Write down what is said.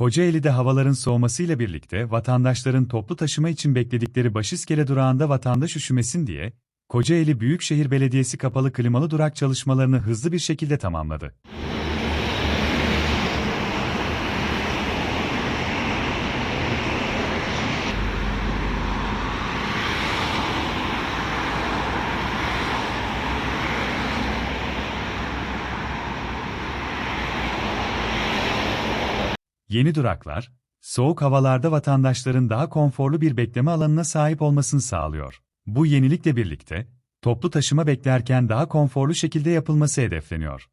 Kocaeli'de havaların soğumasıyla birlikte vatandaşların toplu taşıma için bekledikleri Başiskele durağında vatandaş üşümesin diye, Kocaeli Büyükşehir Belediyesi kapalı klimalı durak çalışmalarını hızlı bir şekilde tamamladı. yeni duraklar, soğuk havalarda vatandaşların daha konforlu bir bekleme alanına sahip olmasını sağlıyor. Bu yenilikle birlikte, toplu taşıma beklerken daha konforlu şekilde yapılması hedefleniyor.